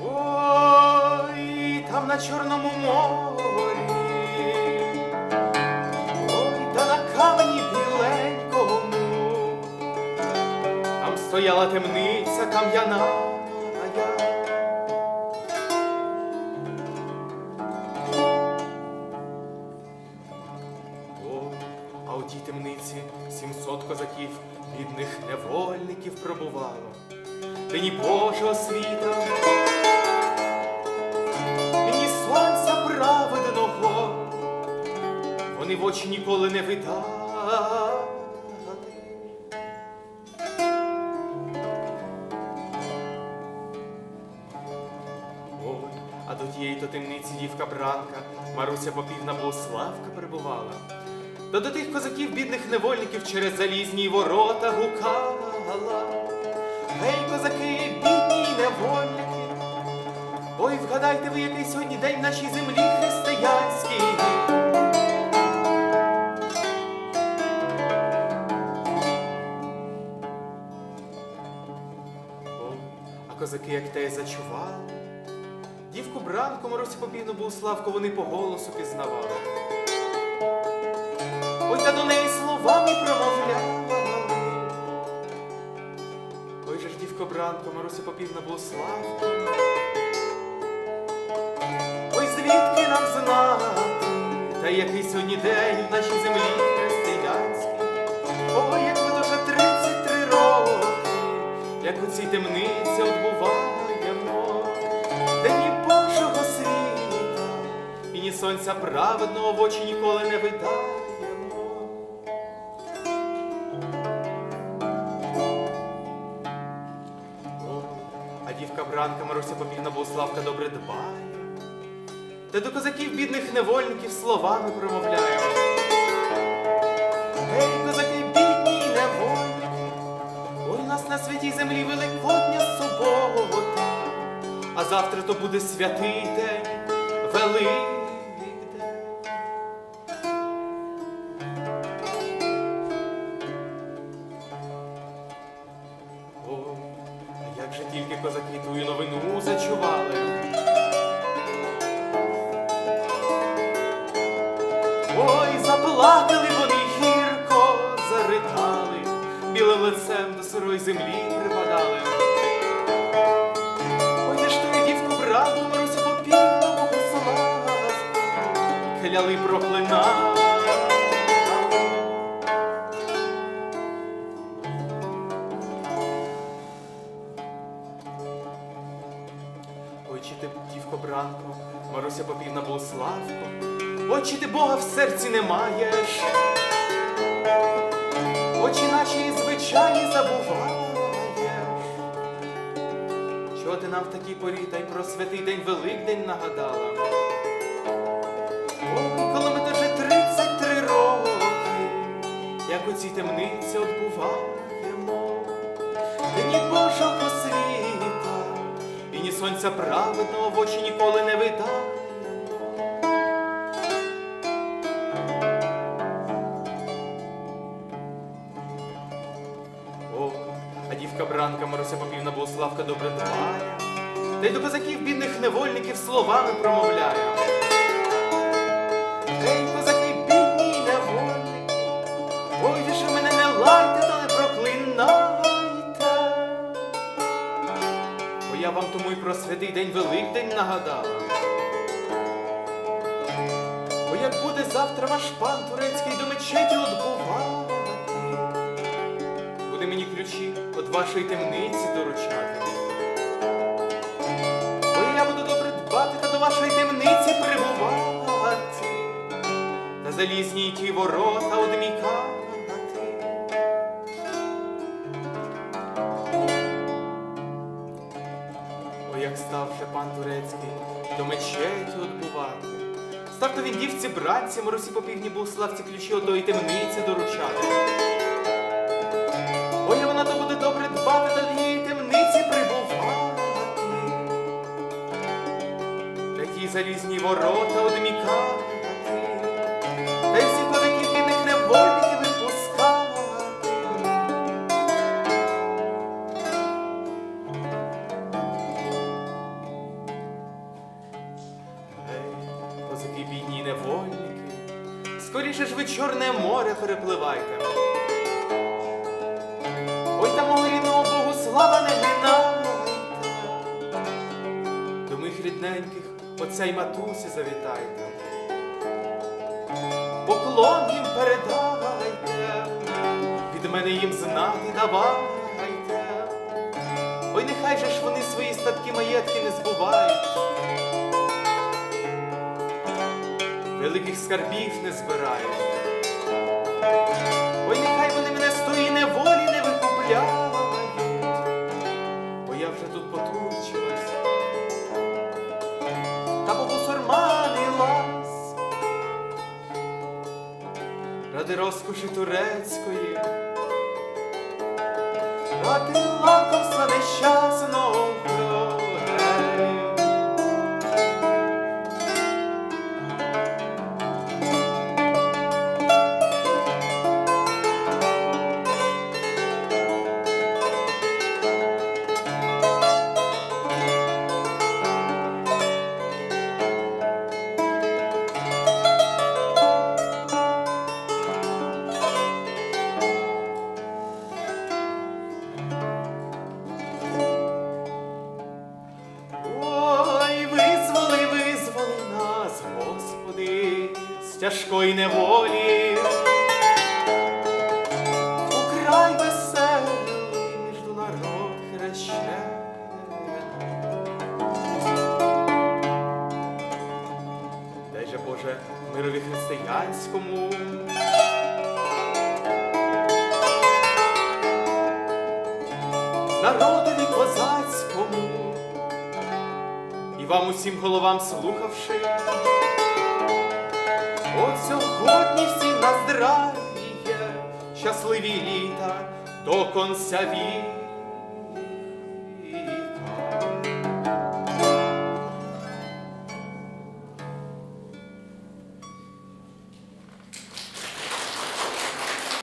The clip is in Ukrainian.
Ой, там на Чорному морі, ой, та на камені біленькому, там стояла темниця кам'яна. А у тій темниці сімсот козаків, бідних невольників пробувало. Дені Божого світа, вони в очі ніколи не видали. Ой, а до тієї то темниці дівка Бранка, Маруся Попівна Богославка перебувала. Та до тих козаків, бідних невольників, через залізні ворота гукала. Гей, козаки, бідні невольники. Ой, вгадайте ви, який сьогодні день в нашій землі християнській. Козаки, як те зачували. Дівку бранку Марусю Попівну Богославку вони по голосу пізнавали. Ой, та до неї словами промовляли. Ой же ж дівко бранко, Маруся Попівна Богославка. Ой, звідки нам знати, та який сьогодні день в нашій землі сонця праведного в очі ніколи не видаємо. О, а дівка Бранка Маруся Попівна Богославка добре дбає. Та до козаків бідних невольників словами промовляє. Гей, козаки, бідні й невольники, ой, нас на святій землі Великодня субота, а завтра то буде святий день, Великдень. Козаки тую новину зачували. Ой, заплакали вони гірко, заридали, білим лицем до сирої землі припадали. Ой, де ж ту дівку брату Марусю попівну Богославку, кляли проклинали. Ой, чи ти Бога в серці не маєш, очі наші звичайні забуваєш. Чого ти нам в такій порі та й про святий день Великдень нагадала? Ой, коли ми вже 33 роки, як у цій темниці отбуваємо, дні Божого світа, і ні сонця праведного в очі ніколи не видаємо. Бранка Маруся Попівна Богославка добре дбає, та й до козаків бідних невольників словами промовляє. Гей, козаки, бідні й невольники, ой, ви мене не лайте, та не проклинайте. Бо я вам тому й про святий день Великдень нагадала. Бо як буде завтра ваш пан турецький до мечеті отбувати, буде мені ключі від вашої темниці доручати. Бо я буду добре дбати та до вашої темниці прибувати, та залізні ті ворота одмікати. Ой, як став же пан турецький до мечеті отбувати. Став то він дівці братці, Марусі Попівні Богославці ключі одної темниці доручати. залізні ворота одмікати, та й всі козаків бідних невольників випускати. Гей, козаки бідні невольники, скоріше ж ви Чорне море перепливайте. Ой та мого рідного Богу слава не минає. До моїх рідненьких отця й матусі завітайте. Поклон їм передавайте, від мене їм знати давайте. Ой, нехай же ж вони свої статки маєтки не збувають. Великих скарбів не збирають. Ой, нехай вони мене з тої неволі не викупляють, бо я вже тут потурчилась. Розкоші турецької, А ти нещасного. Тяжкої неволі. Украй веселий, між народ хрещений. Дай же Боже мирові християнському. Народові козацькому і вам усім головам слухавши. От сьогодні всі на здравіє, щасливі літа до конця віку.